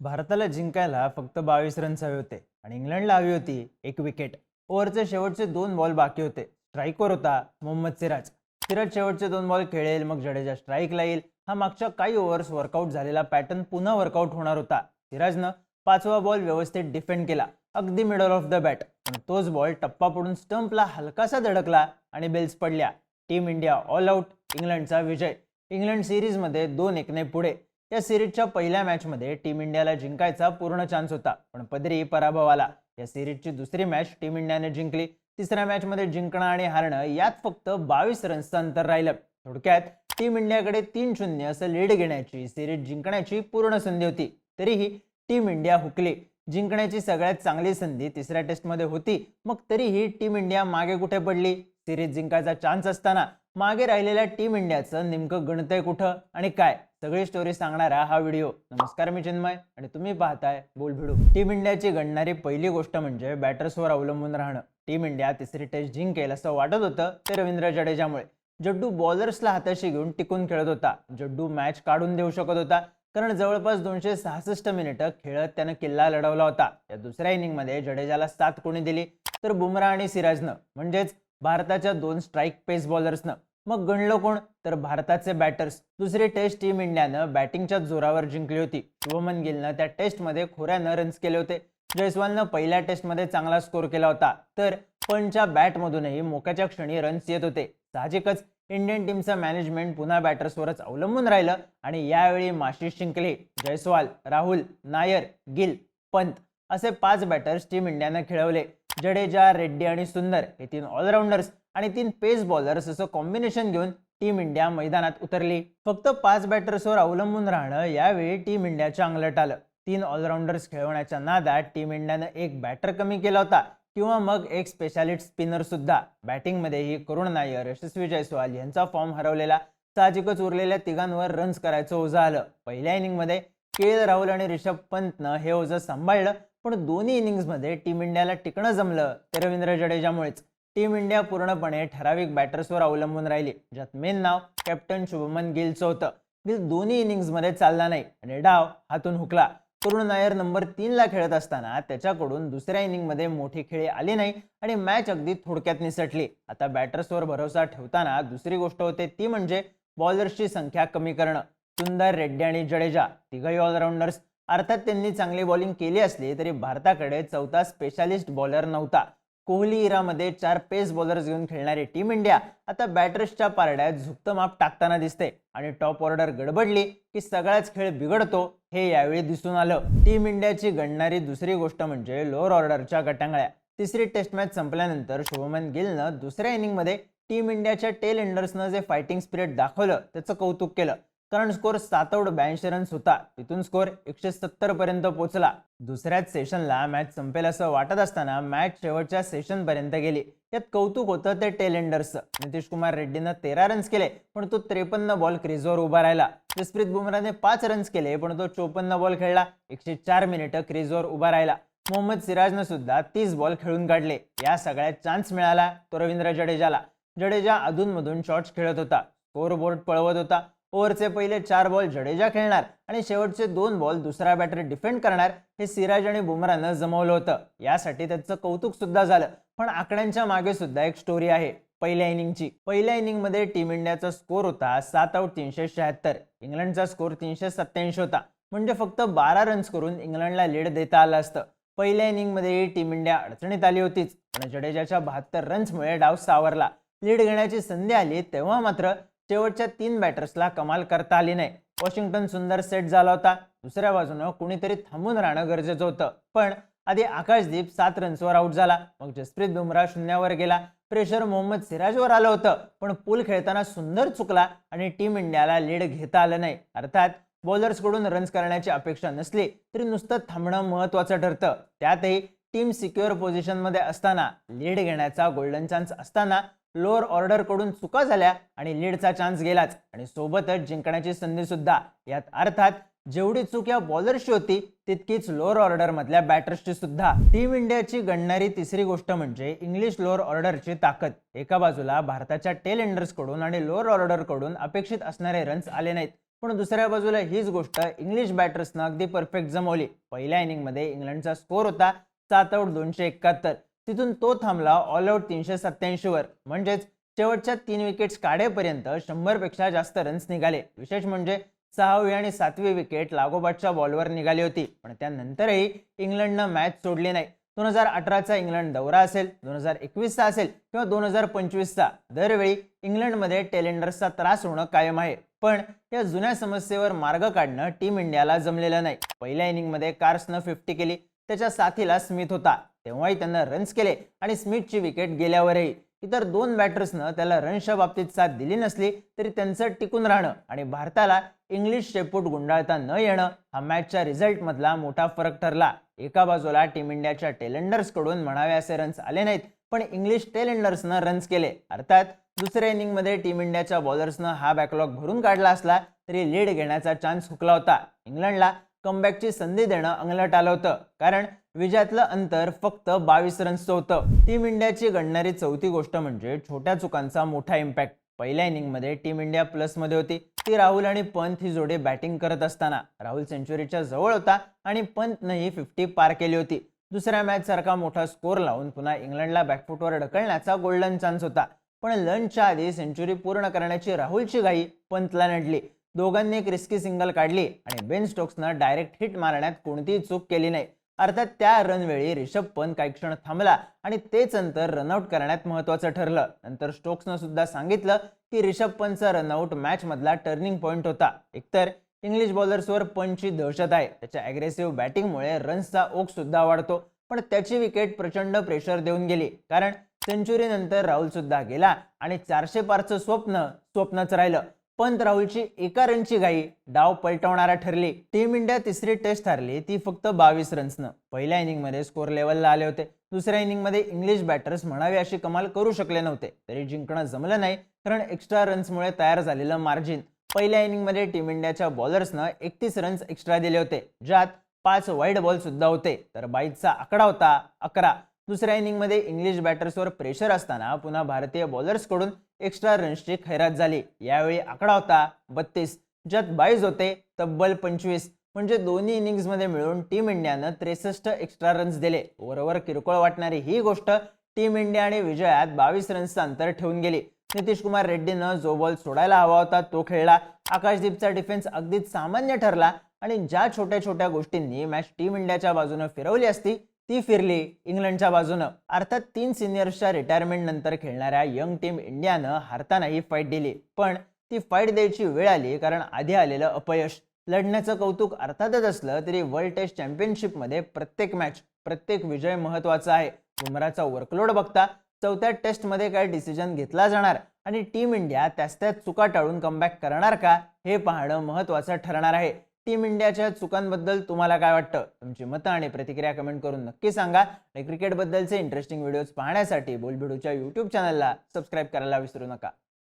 भारताला जिंकायला फक्त बावीस रन्स हवे होते आणि इंग्लंडला हवी होती एक विकेट ओव्हरचे शेवटचे दोन बॉल बाकी होते. स्ट्राईकवर होता मोहम्मद सिराज. सिराज शेवटचे दोन बॉल खेळेल मग जडेजा स्ट्राईकला येईल हा मागच्या काही ओव्हर्स वर्कआउट झालेला पॅटर्न पुन्हा वर्कआउट होणार होता. सिराजनं पाचवा बॉल व्यवस्थित डिफेंड केला. अगदी मिडल ऑफ द बॅट पण तोच बॉल टप्पा पडून स्टंपला हलकासा धडकला आणि बेल्स पडल्या. टीम इंडिया ऑल आउट इंग्लंडचा विजय. इंग्लंड सिरीजमध्ये दोन एकने पुढे. या सिरीजच्या पहिल्या मॅचमध्ये टीम इंडियाला जिंकायचा पूर्ण चान्स होता. पण पदरी पराभव आला. या सिरीजची दुसरी मॅच टीम इंडियाने जिंकली. तिसऱ्या मॅचमध्ये जिंकणं आणि हारणं यात फक्त बावीस रन्सचं अंतर राहिलं. थोडक्यात टीम इंडियाकडे तीन शून्य असं लीड घेण्याची सिरीज जिंकण्याची पूर्ण संधी होती. तरीही टीम इंडिया हुकली. जिंकण्याची सगळ्यात चांगली संधी तिसऱ्या टेस्टमध्ये होती. मग तरीही टीम इंडिया मागे कुठे पडली? सिरीज जिंकायचा चान्स असताना मागे राहिलेल्या टीम इंडियाचं नेमकं गणतंय कुठं आणि काय? सगळी स्टोरी सांगणारा हा व्हिडिओ नमस्कार मी चिन्मय आणि तुम्ही पाहताय बोलभिडू टीम इंडियाची घडणारी पहिली गोष्ट म्हणजे बॅटर्सवर अवलंबून राहणं. टीम इंडिया तिसरी टेस्ट जिंकेल असं वाटत होतं ते रवींद्र जडेजामुळे. जड्डू बॉलर्सला हाताशी घेऊन टिकून खेळत होता. जड्डू मॅच काढून देऊ शकत होता. कारण जवळपास दोनशे सहासष्ट मिनिटं खेळत त्यानं किल्ला लढवला होता. या दुसऱ्या इनिंगमध्ये जडेजाला सात कोणी दिली. तर बुमराह आणि सिराजनं म्हणजेच भारताच्या दोन स्ट्राईक पेस बॉलर्सनं मग गणलं कोण? तर भारताचे बॅटर्स दुसरी टेस्ट टीम इंडियानं बॅटिंगच्या जोरावर जिंकली होती. शुभमन गिलनं त्या टेस्टमध्ये खोऱ्यानं रन्स केले होते. जयस्वालनं पहिल्या टेस्टमध्ये चांगला स्कोर केला होता. तर पंचच्या बॅटमधूनही मोक्याच्या क्षणी रन्स येत होते. साहजिकच इंडियन टीमचं मॅनेजमेंट पुन्हा बॅटर्सवरच अवलंबून राहिलं आणि यावेळी माशी जिंकले जयस्वाल राहुल नायर गिल पंत असे पाच बॅटर्स टीम इंडियानं खेळवले. जडेजा रेड्डी आणि सुंदर हे तीन ऑलराऊंडर्स आणि तीन पेस बॉलर्स असं कॉम्बिनेशन घेऊन टीम इंडिया मैदानात उतरली. फक्त पाच बॅटर्सवर अवलंबून राहणं यावेळी टीम इंडियाच्या अंगलट आलं. तीन ऑलराऊंडर्स खेळवण्याच्या नादात टीम इंडियानं एक बॅटर कमी केला होता किंवा मग एक स्पेशालिस्ट स्पिनर सुद्धा. बॅटिंगमध्येही करुण नायर यशस्वी जयस्वाल यांचा फॉर्म हरवलेला. साहजिकच उरलेल्या तिघांवर रन्स करायचं ओझं आलं. पहिल्या इनिंगमध्ये के एल राहुल आणि रिषभ पंतनं हे ओझं सांभाळलं. पण दोन्ही इनिंग्समध्ये टीम इंडियाला टिकणं जमलं ते रवींद्र जडेजामुळेच. टीम इंडिया पूर्णपणे ठराविक बॅटर्सवर अवलंबून राहिली ज्यात मेन नाव कॅप्टन शुभमन गिलचं होतं. गिल दोन्ही इनिंग्समध्ये चालला नाही आणि डाव हातून हुकला. करुण नायर नंबर तीनला खेळत असताना त्याच्याकडून दुसऱ्या इनिंगमध्ये मोठी खेळी आली नाही आणि मॅच अगदी थोडक्यात निसटली. आता बॅटर्सवर भरोसा ठेवताना दुसरी गोष्ट होते ती म्हणजे बॉलर्सची संख्या कमी करणं. सुंदर रेड्डी आणि जडेजा तिघही ऑलराऊंडर्स अर्थात त्यांनी चांगली बॉलिंग केली असली तरी भारताकडे चौथा स्पेशालिस्ट बॉलर नव्हता. कोहली इरामध्ये चार पेस बॉलर्स घेऊन खेळणारी टीम इंडिया आता बॅटर्सच्या पारड्यात झुकतं माप टाकताना दिसते आणि टॉप ऑर्डर गडबडली की सगळाच खेळ बिघडतो हे यावेळी दिसून आलं. टीम इंडियाची गणणारी दुसरी गोष्ट म्हणजे लोअर ऑर्डरच्या गटांगळ्या. तिसरी टेस्ट मॅच संपल्यानंतर शुभमन गिलनं दुसऱ्या इनिंगमध्ये टीम इंडियाच्या टेल एंडर्सनं जे फायटिंग स्पिरिट दाखवलं त्याचं कौतुक केलं. कारण स्कोर सातवड ब्याऐंशी रन्स होता. तिथून स्कोर एकशे सत्तर पर्यंत पोहोचला. दुसऱ्याच सेशनला मॅच संपेल असं वाटत असताना मॅच शेवटच्या सेशन पर्यंत गेली. यात कौतुक होतं ते टेलेंडर्सचं नितीश कुमार रेड्डीनं तेरा रन्स केले पण तो त्रेपन्न बॉल क्रीजवर उभा राहिला. जसप्रीत बुमराने पाच रन्स केले पण तो चोपन्न बॉल खेळला. एकशे चार मिनिटं क्रीजवर उभा राहिला. मोहम्मद सिराजनं सुद्धा तीस बॉल खेळून काढले. या सगळ्यात चान्स मिळाला तो रवींद्र जडेजाला. जडेजा अधूनमधून शॉट्स खेळत होता. स्कोर बोर्ड पळवत होता. ओव्हरचे पहिले चार बॉल जडेजा खेळणार आणि शेवटचे दोन बॉल दुसरा बॅटर डिफेंड करणार हे सिराज आणि बुमरानं जमवलं होतं. यासाठी त्याचं कौतुक सुद्धा झालं. पण आकड्यांच्या मागे सुद्धा एक स्टोरी आहे पहिल्या इनिंगची. पहिल्या इनिंगमध्ये टीम इंडियाचा स्कोर होता सात आऊट तीनशे शहात्तर. इंग्लंडचा स्कोर तीनशे सत्त्याऐंशी होता. म्हणजे फक्त बारा रन्स करून इंग्लंडला लीड देता आलं असतं. पहिल्या इनिंगमध्ये टीम इंडिया अडचणीत आली होतीच. पण जडेजाच्या बहात्तर रन्समुळे डाव सावरला. लीड घेण्याची संधी आली तेव्हा मात्र शेवटच्या तीन बॅटर्सला कमाल करता आली नाही. वॉशिंग्टन सुंदर सेट झाला होता. दुसऱ्या बाजूनं कुणीतरी थांबून राहणं गरजेचं होतं. पण आधी आकाशदीप सात रन्सवर आउट झाला. मग जसप्रीत बुमराह शून्यावर गेला. प्रेशर मोहम्मद सिराजवर आलं होतं. पण पूल खेळताना सुंदर चुकला आणि टीम इंडियाला लीड घेता आलं नाही. अर्थात बॉलर्सकडून रन्स करण्याची अपेक्षा नसली तरी नुसतं थांबणं महत्वाचं ठरतं. त्यातही टीम सिक्युअर पोझिशनमध्ये असताना लीड घेण्याचा गोल्डन चान्स असताना लोअर ऑर्डरकडून चुका झाल्या आणि लीडचा चान्स गेलाच. आणि सोबतच जिंकण्याची संधी सुद्धा यात अर्थात जेवढी चूक या बॉलरची होती तितकीच लोअर ऑर्डर मधल्या बॅटर्सची सुद्धा. टीम इंडियाची गणणारी तिसरी गोष्ट म्हणजे इंग्लिश लोअर ऑर्डरची ताकद. एका बाजूला भारताच्या टेल एंडर्सकडून आणि लोअर ऑर्डरकडून अपेक्षित असणारे रन्स आले नाहीत. पण दुसऱ्या बाजूला हीच गोष्ट इंग्लिश बॅटर्सनं अगदी परफेक्ट जमवली. पहिल्या इनिंगमध्ये इंग्लंडचा स्कोर होता सात आउट दोनशे एकाहत्तर. तिथून तो थांबला ऑल आऊट तीनशे सत्याऐंशीवर म्हणजेच शेवटच्या तीन विकेट्स काढेपर्यंत शंभरपेक्षा जास्त रन्स निघाले. विशेष म्हणजे सहावी आणि सातवी विकेट लागोपाठच्या बॉलवर निघाली होती. पण त्यानंतरही इंग्लंडनं मॅच सोडली नाही. दोन हजार अठराचा इंग्लंड दौरा असेल दोन हजार एकवीसचा असेल किंवा दोन हजार पंचवीसचा दरवेळी इंग्लंडमध्ये टेलेंडर्सचा त्रास होणं कायम आहे. पण या जुन्या समस्येवर मार्ग काढणं टीम इंडियाला जमलेलं नाही. पहिल्या इनिंगमध्ये कार्सनं फिफ्टी केली. त्याच्या साथीला स्मिथ होता. तेव्हाही त्यांना रन्स केले आणि स्मिथची विकेट गेल्यावरही. इतर दोन बॅटर्सनं त्याला रन्सच्या बाबतीत साथ दिली नसली तरी त्यांचं टिकून राहणं आणि भारताला इंग्लिश शेपूट गुंडाळता न येणं हा मॅचच्या रिझल्टमधला मोठा फरक ठरला. एका बाजूला टीम इंडियाच्या टेलेंडर्सकडून म्हणावे असे रन्स आले नाहीत पण इंग्लिश टेलेंडर्सनं रन्स केले. अर्थात दुसऱ्या इनिंगमध्ये टीम इंडियाच्या बॉलर्सनं हा बॅकलॉग भरून काढला असला तरी लीड घेण्याचा चान्स हुकला होता. इंग्लंडला कमबॅकची संधी देणं अंगलट आलं होतं. कारण विजयातलं अंतर फक्त बावीस रन्सचं होतं. टीम इंडियाची घडणारी चौथी गोष्ट म्हणजे छोट्या चुकांचा मोठा इम्पॅक्ट पहिल्या इनिंगमध्ये टीम इंडिया प्लसमध्ये होती. ती राहुल आणि पंत ही जोडी बॅटिंग करत असताना. राहुल सेंचुरीच्या जवळ होता आणि पंतनंही फिफ्टी पार केली होती. दुसऱ्या मॅच सारखा मोठा स्कोर लावून पुन्हा इंग्लंडला बॅकफुटवर ढकलण्याचा गोल्डन चान्स होता. पण लंचच्या आधी सेंचुरी पूर्ण करण्याची राहुलची घाई पंतला नडली. दोघांनी एक रिस्की सिंगल काढली आणि बेन स्टोक्सनं डायरेक्ट हिट मारण्यात कोणतीही चूक केली नाही. अर्थात त्या रनवेळी रिषभ पंत काही क्षण थांबला आणि तेच अंतर रनआउट करण्यात महत्वाचं ठरलं. नंतर स्टोक्सनं सुद्धा सांगितलं की रिषभ पंतचा रनआउट मॅच मधला टर्निंग पॉईंट होता. एकतर इंग्लिश बॉलर्सवर पंचची दहशत आहे. त्याच्या अग्रेसिव्ह बॅटिंगमुळे रन्सचा ओघ सुद्धा वाढतो. पण त्याची विकेट प्रचंड प्रेशर देऊन गेली. कारण सेंचुरीनंतर राहुल सुद्धा गेला आणि चारशे पारचं स्वप्न स्वप्नच राहिलं. पंत राहुलची एका रनची घाई डाव पलटवणारा ठरली. टीम इंडिया तिसरी टेस्ट हरली. ती फक्त बावीस रन्सनं. पहिल्या इनिंगमध्ये स्कोर लेवलला आले होते. दुसऱ्या इनिंगमध्ये इंग्लिश बॅटर्स म्हणावे अशी कमाल करू शकले नव्हते. तरी जिंकणं जमलं नाही कारण एक्स्ट्रा रन्समुळे तयार झालेलं मार्जिन पहिल्या इनिंगमध्ये टीम इंडियाच्या बॉलर्सनं एकतीस रन्स एक्स्ट्रा दिले होते ज्यात पाच वाईड बॉल सुद्धा होते. तर बाईचा आकडा होता अकरा. दुसऱ्या इनिंगमध्ये इंग्लिश बॅटर्सवर प्रेशर असताना पुन्हा भारतीय बॉलर्सकडून एक्स्ट्रा रन्सची खैरात झाली. यावेळी आकडा होता बत्तीस ज्यात बाईज होते तब्बल पंचवीस. म्हणजे दोन्ही इनिंग्समध्ये मिळून टीम इंडियानं त्रेसष्ट एक्स्ट्रा रन्स दिले. ओव्हरवर किरकोळ वाटणारी ही गोष्ट टीम इंडिया आणि विजयात बावीस रन्सचं अंतर ठेवून गेली. नितीश कुमार रेड्डीनं जो बॉल सोडायला हवा होता तो खेळला. आकाशदीपचा डिफेन्स अगदीच सामान्य ठरला आणि ज्या छोट्या छोट्या गोष्टींनी मॅच टीम इंडियाच्या बाजूनं फिरवली असती ती फिरली इंग्लंडच्या बाजूनं. अर्थात तीन सिनियर्सच्या रिटायरमेंट नंतर खेळणाऱ्या यंग टीम इंडियानं हारताना ही फाईट दिली. पण ती फाईट द्यायची वेळ आली कारण आधी आलेलं अपयश. लढण्याचं कौतुक अर्थातच असलं तरी वर्ल्ड टेस्ट चॅम्पियनशिपमध्ये प्रत्येक मॅच प्रत्येक विजय महत्त्वाचा आहे. बुमराचा वर्कलोड बघता चौथ्या टेस्टमध्ये काय डिसिजन घेतला जाणार? आणि टीम इंडिया त्याच त्याच चुका टाळून कमबॅक करणार का? हे पाहणं महत्वाचं ठरणार आहे. टीम इंडियाच्या चुकांबद्दल तुम्हाला काय वाटतं? तुमची मतं आणि प्रतिक्रिया कमेंट करून नक्की सांगा. आणि क्रिकेटबद्दलचे इंटरेस्टिंग व्हिडिओज पाहण्यासाठी बोलबिडूच्या यूट्यूब चॅनलला सबस्क्राईब करायला विसरू नका.